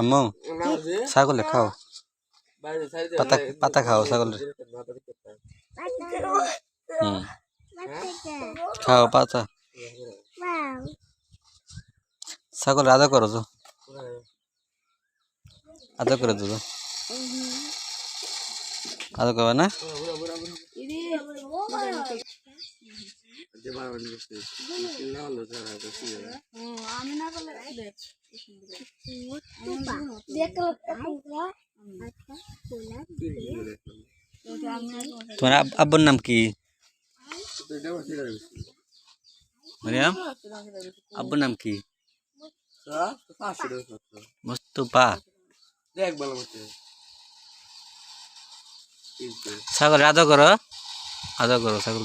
আম্মু, ছাগলে খাও। পাতা পাতা খাও ছাগলের। হুম। খাও পাতা। ছাগল আদা করো তো। আদা করে তো আদা করবে না? আমি না দেখ। তোমার আব- আব্বুর নাম কি? মারিয়াম আব্বুর নাম কি? মুস্তফা। দেখ ছাগল আদা করো। আদা করো ছাগল।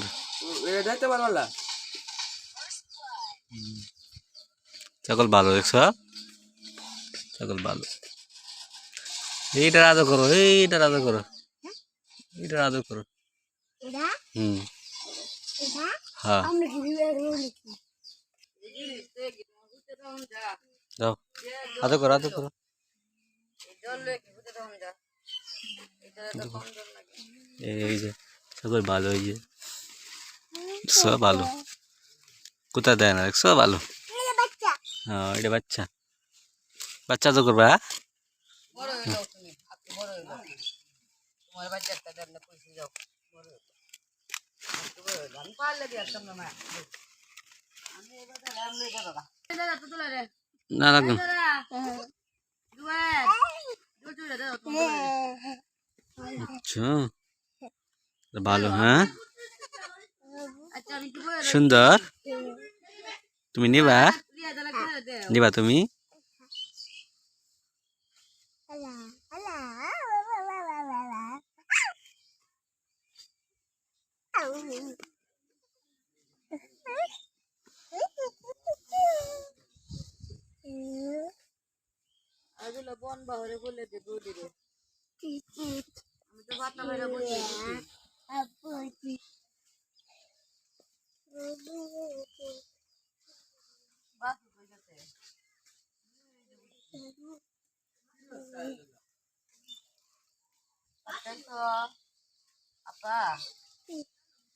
ছাগল ভালো দেখছ? ছাগল ভালো। এইটার আদা করো এইটার আদা করো। এইটার আদা করো। হুম। হ্যাঁ। যাও। আদা করো আদা করো। এই যে ছাগল ভালো এই যে। সব ভালো। কোথায় দেয় না দেখছ ভালো। হ্যাঁ এটা বাচ্চা। বাচ্চা তো করবা দেন না লাগবে আচ্ছা ভালো হ্যাঁ? আচ্ছা সুন্দর। তুমি নিবা দে। নিবা তুমি। আজুলা বন বাহরে বলে দে দুধ রে। আমি তো বাতলা বাইরে বসে বাস হয়ে গেছে।